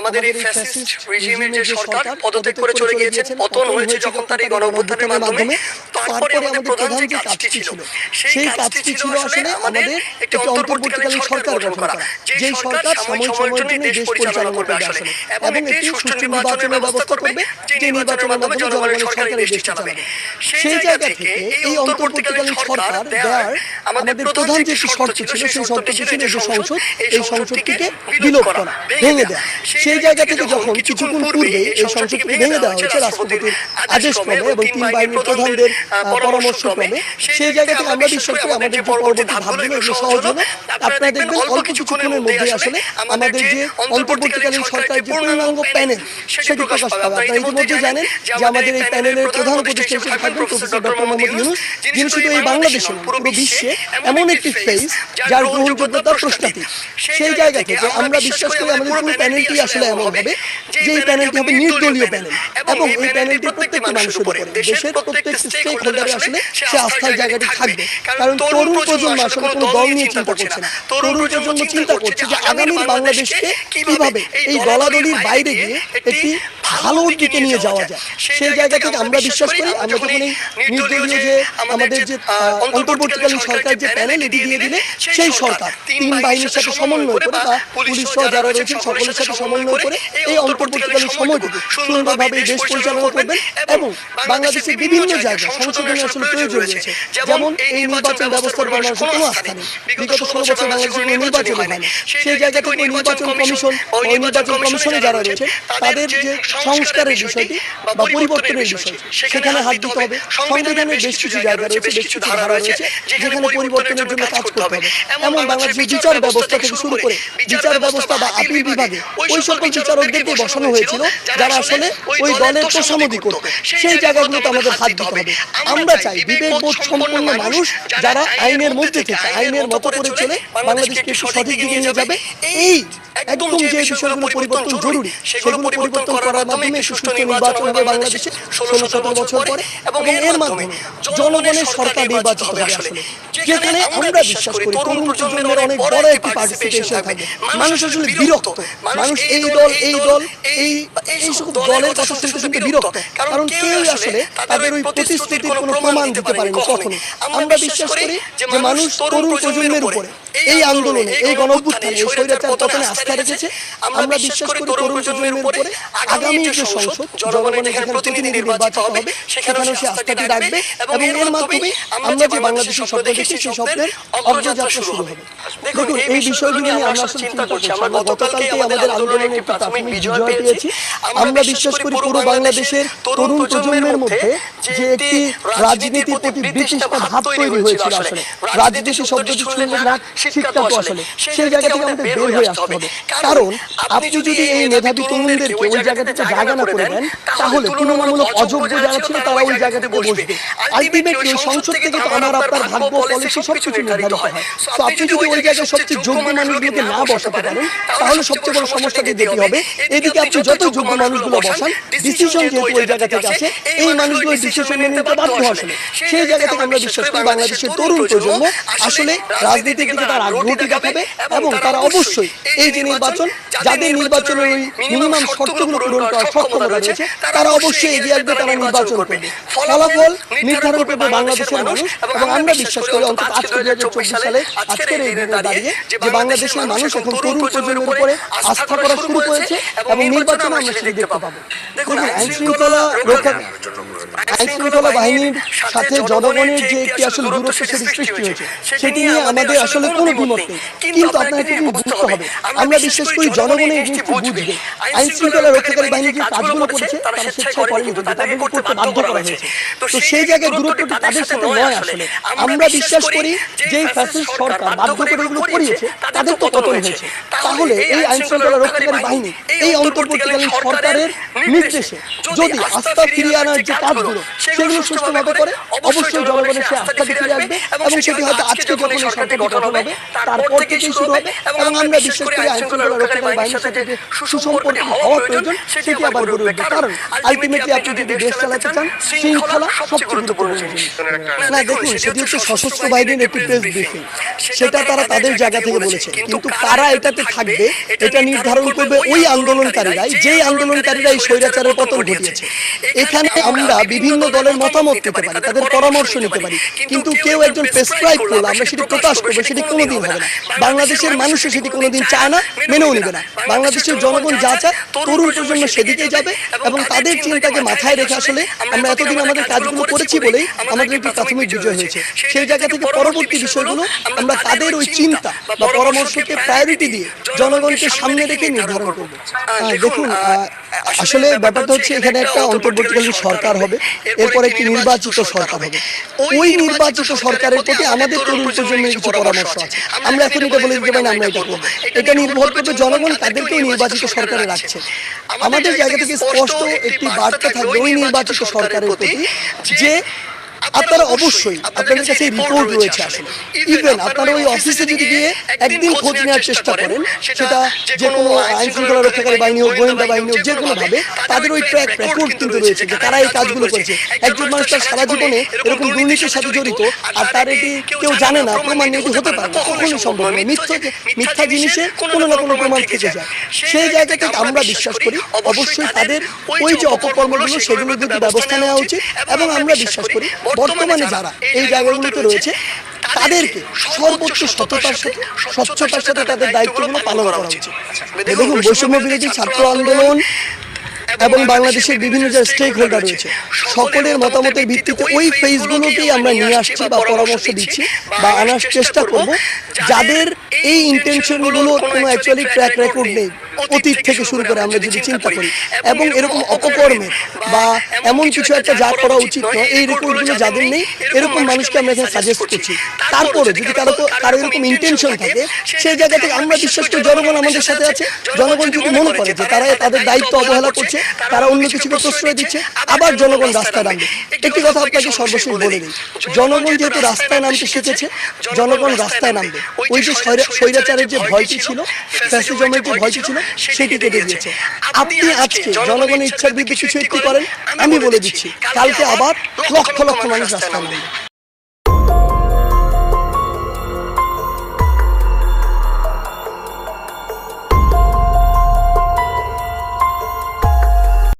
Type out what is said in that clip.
আমাদের এই ফ্যাসিস্ট রেজিমের যে সরকার পদত্যাগ করে চলে গিয়েছেন পতন হয়েছে যখন তার এই গণঅভ্যুত্থানের মাধ্যমে তারপরে আমাদের প্রধান যে কাজটি ছিল সেই কাজটি ছিল আসলে আমাদের একটি অন্তর্বর্তীকালীন সরকার গঠন করা। যেই সরকার সাময়িক সময়ের জন্য দেশ পরিচালনা করবে আসলে এবং একটি সুষ্ঠু নির্বাচনের ব্যবস্থা করবে যে নির্বাচনের মাধ্যমে জনগণের সরকার এই দেশ চালাবে সেই জায়গা থেকে এই অন্তর্বর্তীকালীন সরকার দেওয়ার আমাদের প্রধান যে শর্ত ছিল সেই শর্তটি ছিল যে সংসদ এই সংসদটিকে বিলোপ করা ভেঙে দেওয়া সেই জায়গা থেকে যখন কিছুক্ষণ পূর্বে এই সংসদকে ভেঙে দেওয়া হয়েছে রাষ্ট্রপতির আদেশ ক্রমে এবং তিন বাহিনীর প্রধানদের পরামর্শ ক্রমে সেই জায়গা থেকে আমরা বিশ্বাস করি আমাদের যে পরবর্তী ধাপগুলো এগুলো সহজ হবে আপনারা দেখবেন অল্প কিছুক্ষণের মধ্যে আসলে আমাদের যে অন্তর্বর্তীকালীন সরকারের যে পূর্ণাঙ্গ প্যানেল সেটি প্রকাশ পাবে আপনারা ইতিমধ্যে জানেন যে আমাদের এই প্যানেলের প্রধান উপদেষ্টা হিসেবে থাকবেন প্রফেসর ডক্টর মোহাম্মদ ইউনুস যিনি শুধু এই বাংলাদেশে পুরো বিশ্বে এমন একটি ফেস যার গ্রহণযোগ্যতা প্রশ্নাতীত সেই জায়গা থেকে আমরা বিশ্বাস করি আমাদের পুরো প্যানেলটি আসলে এমন হবে যে এই প্যানেলটি হবে নির্দলীয় প্যানেল এবং এই প্যানেলটি প্রত্যেকটি মানুষের উপরে দেশের প্রত্যেক স্টেক হোল্ডারে আসলে সে আস্থার জায়গাটি থাকবে। কারণ তরুণ প্রজন্ম আসলে কোনো দল নিয়ে চিন্তা করছে না। তরুণ প্রজন্ম চিন্তা করছে যে আগামী বাংলাদেশকে কীভাবে এই দলাদলির বাইরে গিয়ে একটি ভালো দিকে নিয়ে যাওয়া যায়। সেই জায়গা থেকে আমরা বিশ্বাস করি আমরা যখন এই নির্দলীয় যে আমাদের যে অন্তর্বর্তীকালীন সরকার যে প্যানেল এটি দিয়ে দিলে সেই সরকার তিন বাহিনীর সাথে সমন্বয় করে বা পুলিশ সহ যারা রয়েছেন সকলের সাথে সমন্বয় করে এই অন্তর্বর্তীকালীন সময়টুকু সুন্দরভাবে দেশ পরিচালনা করবেন এবং বাংলাদেশের বিভিন্ন জায়গায় সংশোধনের আসলে প্রয়োজন রয়েছে। যেমন এই নির্বাচন ব্যবস্থার কোনো আস্থা নেই। বিগত ষোলো বছর বাংলাদেশের কোনো নির্বাচন হয় সেই জায়গা থেকে নির্বাচন কমিশন ওই নির্বাচন কমিশনে যারা রয়েছে তাদের যে সংস্কারের বিষয়টি বা পরিবর্তনের বিষয় সেখানে হাত দিতে হবে। সংবিধানের বেশ কিছু জায়গা রয়েছে বেশ কিছু ধারা রয়েছে যেখানে পরিবর্তনের জন্য কাজ করতে হবে। এমন বাংলাদেশের বিচার ব্যবস্থা থেকে শুরু করে বিচার ব্যবস্থা বা আপিল বিভাগে ওই সকল বিচারকদেরকে বসানো হয়েছিল যারা আসলে ওই দলের তোষামদি করত সেই জায়গাগুলোতে আমাদের হাত দিতে হবে। আমরা চাই বিবেকবোধ সম্পন্ন মানুষ যারা আইনের মধ্যে থেকে আইনের মতো করে চলে বাংলাদেশকে সঠিক দিকে নিয়ে যাবে এই একদম যে বিষয়গুলো পরিবর্তন জরুরি সেগুলো পরিবর্তন করার মাধ্যমে সুষ্ঠু নির্বাচন হবে বাংলাদেশে ষোলো সতেরো বছর পরে এবং এর মাধ্যমে জনগণের সরকার নির্বাচিত হবে আসলে যেখানে আমরা বিশ্বাস করি তরুণ প্রজন্মের অনেক বড় একটি পার্টিসিপেশন থাকবে। মানুষ আসলে বিরক্ত। মানুষ এই দল এই দল এই এই সকল দলের কথা শুনতে শুনতে বিরক্ত। কারণ কেউই আসলে তাদের ওই প্রতিশ্রুতির কোনো প্রমাণ দিতে পারেনি কখনো আমরা বিশ্বাস করি যে মানুষ তরুণ প্রজন্মের উপরে এই আন্দোলনে এই গণঅভ্যুত্থানে এই স্বৈরাচার পতনে আস্থা রেখেছে আমরা বিশ্বাস করি তরুণ প্রজন্মের উপরে আগামী যে সংসদ জনগণের যেখানে প্রতিনিধি নির্বাচিত হবে সেখানেও সে আস্থাটি রাখবে এবং এর মাধ্যমে আমরা যে বাংলাদেশের স্বপ্ন দেখি সেই স্বপ্নের অগ্রযাত্রা শুরু হবে। দেখুন এই বিষয়গুলো নিয়ে আমরা আসলে চিন্তা করছি আমরা গতকালকে আমাদের আন্দোলনের একটি প্রাথমিক বিজয় পেয়েছি। আমরা বিশ্বাস করি পুরো বাংলাদেশের তরুণ প্রজন্মের মধ্যে যে একটি রাজনীতির প্রতি ব্রিটিশ ভাব তৈরি হয়েছিল আসলে রাজনীতি শব্দটি শুনলে না শিক্ষা তো আসলে সেই জায়গা থেকে আমাদের বের হয়ে আসতে হবে কারণ আপনি যদি এই মেধাবী তরুণদেরকে ওই জায়গা থেকে জায়গা না করে দেন তাহলে তুলনামূলক অযোগ্য যারা ছিল তারা ওই জায়গা থেকে বসবে। আলটিমেটলি সংসদ থেকে তো আমার আপনার ভাগ্য পলিসি সব কিছু নির্ধারিত হয়। তো আপনি যদি ওই জায়গায় সবচেয়ে যোগ্য মানুষগুলোকে না বসাতে পারেন তাহলে সবচেয়ে বড় সমস্যাটি যেতে হবে? এদিকে আপনি যত যোগ্য মানুষগুলো বসান ডিসিশন যেহেতু ওই জায়গা থেকে আসে এই মানুষগুলো ডিসিশন মেনে নিতে বাধ্য আসলে সেই জায়গা থেকে আমরা বিশ্বাস করি বাংলাদেশের তরুণ প্রজন্ম আসলে রাজনীতির দিকে তার আগ্রহটি দেখাবে এবং তারা অবশ্যই এই যে নির্বাচন যাদের নির্বাচনের ওই মিনিমাম শর্তগুলো পূরণ করার সক্ষমতা রয়েছে তারা অবশ্যই এগিয়ে আসবে তারা নির্বাচন করবে। ফলাফল নির্ধারণ করবে বাংলাদেশের মানুষ এবং আমরা বিশ্বাস করি অন্তত আজকে দুই হাজার চব্বিশ সালে আজকের এই দিনে দাঁড়িয়ে যে বাংলাদেশের মানুষ এখন তরুণ প্রজন্মের উপরে আস্থা করা শুরু করেছে এবং নির্বাচনে আমরা সেটি দেখতে পাবো। দেখুন আইন শৃঙ্খলা রক্ষা আইন শৃঙ্খলা বাহিনীর সাথে জনগণের যে একটি আসলে দূরত্ব সেটি সৃষ্টি হয়েছে সেটি নিয়ে আমাদের আসলে কোনো দ্বিমত নেই কিন্তু আপনাকে বুঝতে হবে আমরা বিশ্বাস করি জনগণের জিনিসটি বুঝবে। আইন শৃঙ্খলা রক্ষাকারী বাহিনী যে কাজগুলো করেছে তারা স্বেচ্ছায় করেনি তাদেরকে করতে বাধ্য করা হয়েছে। তো সেই জায়গায় দূরত্বটি তাদের সাথে নয় আসলে। আমরা বিশ্বাস করি যে ফ্যাসিস্ট সরকার বাধ্য করে এগুলো করিয়েছে তাদের তো পতন হয়েছে। তাহলে এই আইন শৃঙ্খলা রক্ষাকারী বাহিনী এই অন্তর্বর্তীকালীন সরকারের নির্দেশে যদি আস্থা ফিরিয়ে আনার যে কাজগুলো সেগুলো সুষ্ঠুভাবে করে অবশ্যই জনগণের সে আস্থাটি ফিরে আসবে এবং সেটি হয়তো আজকে যখন এই সরকারটি গঠন হবে তারপর থেকেই শুরু হবে এবং আমরা বিশ্বাস করি আইন রক্ষাকারী বাহিনীর সাথে যে সুসম্পর্ক হওয়া প্রয়োজন সেটি আবার গড়ে উঠবে কারণ আলটিমেটলি আপনি যদি দেশ চালাতে চান শৃঙ্খলা সবচেয়ে গুরুত্বপূর্ণ জিনিস। না দেখুন সেটি হচ্ছে সশস্ত্র বাহিনীর একটি প্রেস ব্রিফিং সেটা তারা তাদের জায়গা থেকে বলেছে কিন্তু কারা এটাতে থাকবে এটা নির্ধারণ করবে ওই আন্দোলনকারীরাই যেই আন্দোলনকারীরা এই স্বৈরাচারের পতন ঘটিয়েছে। এখানে আমরা বিভিন্ন দলের মতামত নিতে পারি তাদের পরামর্শ নিতে পারি কিন্তু কেউ একজন প্রেসক্রাইব করল আমরা সেটি প্রকাশ করব সেটি কোনোদিন হবে না বাংলাদেশের মানুষও সেটি কোনোদিন চায় না মেনেও নেবে না। বাংলাদেশের জনগণ যা চায় তরুণ প্রজন্ম সেদিকেই যাবে এবং তাদের চিন্তাকে মাথায় রেখে আসলে আমরা এতদিন আমাদের কাজগুলো করেছি বলেই আমাদের একটি প্রাথমিক বিজয় হয়েছে। সেই জায়গা থেকে পরবর্তী বিষয়গুলো আমরা তাদের ওই চিন্তা বা পরামর্শকে প্রায়োরিটি দিয়ে জনগণকে সামনে রেখে নির্ধারণ করব। দেখুন আসলে ব্যাপারটা হচ্ছে এখানে একটা অন্তর্বর্তীকালীন সরকার হবে। এরপর একটি নির্বাচিত সরকার হবে। ওই নির্বাচিত সরকারের প্রতি আমাদের তরুণ প্রজন্মের কিছু পরামর্শ আছে। আমরা এখন এটা বলে দিতে পারি না আমরা এটা করব। এটা নির্ভর করবে জনগণ তাদেরকেই নির্বাচিত সরকারে রাখছে। আমাদের জায়গা থেকে স্পষ্ট একটি বার্তা থাকবে ওই নির্বাচিত সরকারের প্রতি যে আপনারা অবশ্যই আপনাদের কাছে রিপোর্ট রয়েছে আসলে। ইভেন আপনারা ওই অফিসে যদি গিয়ে একদিন খোঁজ নেওয়ার চেষ্টা করেন সেটা যে কোনো আইন শৃঙ্খলা রক্ষাকারী বাহিনী হোক গোয়েন্দা বাহিনী হোক যে কোনো ভাবে তাদের ওই ট্র্যাক রেকর্ড কিন্তু রয়েছে যে তারা এই কাজগুলো করেছে। একজন মানুষ তার সারা জীবনে এরকম দুর্নীতির সাথে জড়িত আর তার এটি কেউ জানে না প্রমাণ এটি হতে পারে না কখনোই সম্ভব নয় মিথ্যা মিথ্যা জিনিসে কোনো না কোনো প্রমাণ থেকে যায় সেই জায়গা থেকে আমরা বিশ্বাস করি অবশ্যই তাদের ওই যে অপকর্মগুলো সেগুলোর যদি ব্যবস্থা নেওয়া উচিত এবং আমরা বিশ্বাস করি বর্তমানে যারা এই জায়গাগুলোতে রয়েছে তাদেরকে সর্বোচ্চ সততার সাথে স্বচ্ছতার সাথে তাদের দায়িত্বগুলো পালন করা উচিত। দেখুন বৈষম্য বিরোধী ছাত্র আন্দোলন এবং বাংলাদেশের বিভিন্ন যে স্টেক হোল্ডার রয়েছে সকলের মতামতের ভিত্তিতে ওই ফেজগুলোকেই আমরা নিয়ে আসছি বা পরামর্শ দিচ্ছি বা আনার চেষ্টা করব যাদের এই ইন্টেনশনগুলো কোনো অ্যাকচুয়ালি ট্র্যাক রেকর্ড নেই। অতীত থেকে শুরু করে আমরা যদি চিন্তা করি এবং এরকম অপকর্মের বা এমন কিছু একটা যা করা উচিত নয় এই রেকর্ডগুলো যাদের নেই এরকম মানুষকে আমরা এখানে সাজেস্ট করছি। তারপরে যদি কারও কারও এরকম ইন্টেনশন থাকে সেই জায়গা থেকে আমরা বিশ্বাস করি জনগণ আমাদের সাথে আছে জনগণ যদি মনে করে যে তারা তাদের দায়িত্ব অবহেলা করছে তারা অন্য কিছুকে প্রশ্রয় দিচ্ছে আবার জনগণ রাস্তায় নামবে একটি কথা আপনাকে সর্বশেষ বলে দিই জনগণ যেহেতু রাস্তায় নামতে শিখেছে জনগণ রাস্তায় নামবে ওই যে স্বৈরাচারের যে ভয়টি ছিল ফ্যাসিজমের যে ভয়টি ছিল সেটি কেটে দিয়েছে। আপনি আজকে জনগণের ইচ্ছার বিরুদ্ধে কিছু একটি করেন আমি বলে দিচ্ছি। কালকে আবার লক্ষ লক্ষ মানুষ রাস্তায় নামবে।